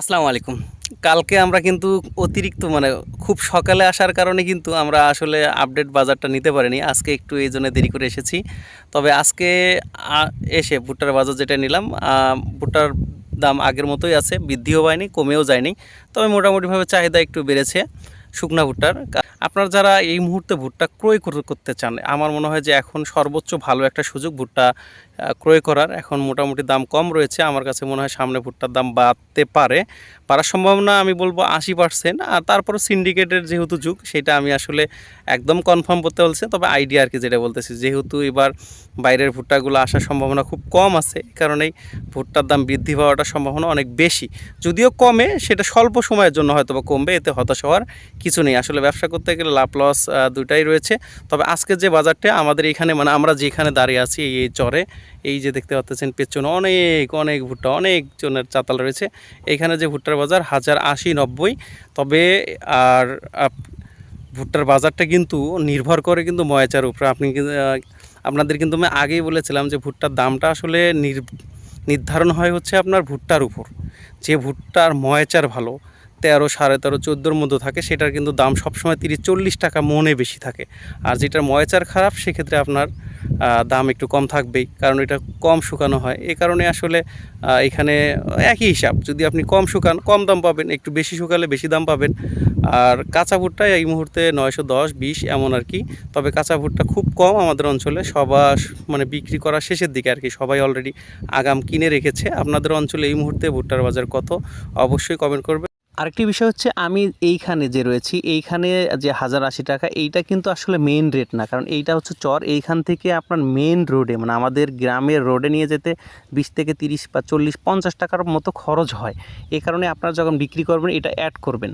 আসসালামু আলাইকুম। কালকে আমরা কিন্তু অতিরিক্ত মানে খুব সকালে আসার কারণে কিন্তু আমরা আসলে আপডেট বাজারটা নিতে পারিনি। আজকে একটু এই জন্য দেরি করে এসেছি। তবে আজকে এসে ভুট্টার বাজার যেটা নিলাম ভুট্টার দাম আগের মতোই আছে, বৃদ্ধিও পায়নি, কমেও যায়নি। তবে মোটামুটিভাবে চাহিদা একটু বেড়েছে শুকনা ভুট্টার। আপনারা যারা এই মুহূর্তে ভুট্টা ক্রয় কর- করতে চান, আমার মনে হয় যে এখন সর্বোচ্চ ভালো একটা সুযোগ ভুট্টা ক্রয় করার। এখন মোটামুটি দাম কম রয়েছে। আমার কাছে মনে হয় সামনে ভুট্টার দাম বাড়তে পারে। পারার সম্ভাবনা আমি বলব আশি পার্সেন্ট। আর তারপরে সিন্ডিকেটের যেহেতু যুগ, সেটা আমি আসলে একদম কনফার্ম করতে বলছি। তবে আইডিয়া আর কি যেটা বলতেছি, যেহেতু এবার বাইরের ভুট্টাগুলো আসার সম্ভাবনা খুব কম আছে কারণেই ভুট্টার দাম বৃদ্ধি পাওয়াটার সম্ভাবনা অনেক বেশি। যদিও কমে, সেটা স্বল্প সময়ের জন্য হয়তো বা কমবে, এতে হতাশ হওয়ার কিছু নেই। আসলে ব্যবসা করতে গেলে লাভ লস দুটাই রয়েছে। তবে আজকে যে বাজারটা, আমাদের এখানে মানে আমরা যেখানে দাঁড়িয়ে আছি, এই চরে, এই যে দেখতে পাচ্ছেন, পেছনে অনেক অনেক ভুট্টা, অনেক জনের চাতাল রয়েছে। এইখানে যে ভুট্টার বাজার, হাজার আশি নব্বই। তবে, আর ভুট্টার বাজারটা কিন্তু নির্ভর করে কিন্তু ময়াচার উপরে। আপনি আপনাদের কিন্তু আমি আগেই বলেছিলাম যে ভুট্টার দামটা আসলে নির- নির্ধারণ হয় হচ্ছে আপনার ভুট্টার উপর। যে ভুট্টার ময়াচার ভালো তেরো, সাড়ে তেরো, চোদ্দোর মধ্যে থাকে, সেটার কিন্তু দাম সবসময় তিরিশ, চল্লিশ টাকা মনে বেশি থাকে। আর যেটার ময়চার খারাপ, সেক্ষেত্রে আপনার দাম একটু কম থাকবেই, কারণ এটা কম শুকানো হয়। এ কারণে আসলে এখানে একই হিসাব, যদি আপনি কম শুকান, কম দাম পাবেন, একটু বেশি শুকালে বেশি দাম পাবেন। আর কাঁচা ভুট্টা এই মুহূর্তে নয়শো দশ, বিশ, এমন আর কি। তবে কাঁচা ভুট্টা খুব কম আমাদের অঞ্চলে সবার মানে বিক্রি করার শেষের দিকে আর কি, সবাই অলরেডি আগাম কিনে রেখেছে। আপনাদের অঞ্চলে এই মুহূর্তে ভুট্টার বাজার কত? অবশ্যই কমেন্ট করবে আরেকটি বিষয় হচ্ছে আমি এইখানে যে রয়েছি, এইখানে যে হাজার আশি টাকা, এইটা কিন্তু আসলে মেন রেট না। কারণ এইটা হচ্ছে চর, এইখান থেকে আপনার মেন রোডে মানে আমাদের গ্রামের রোডে নিয়ে যেতে বিশ থেকে তিরিশ বা চল্লিশ, পঞ্চাশ টাকার মতো খরচ হয়। এই কারণে আপনারা যখন বিক্রি করবেন, এটা অ্যাড করবেন।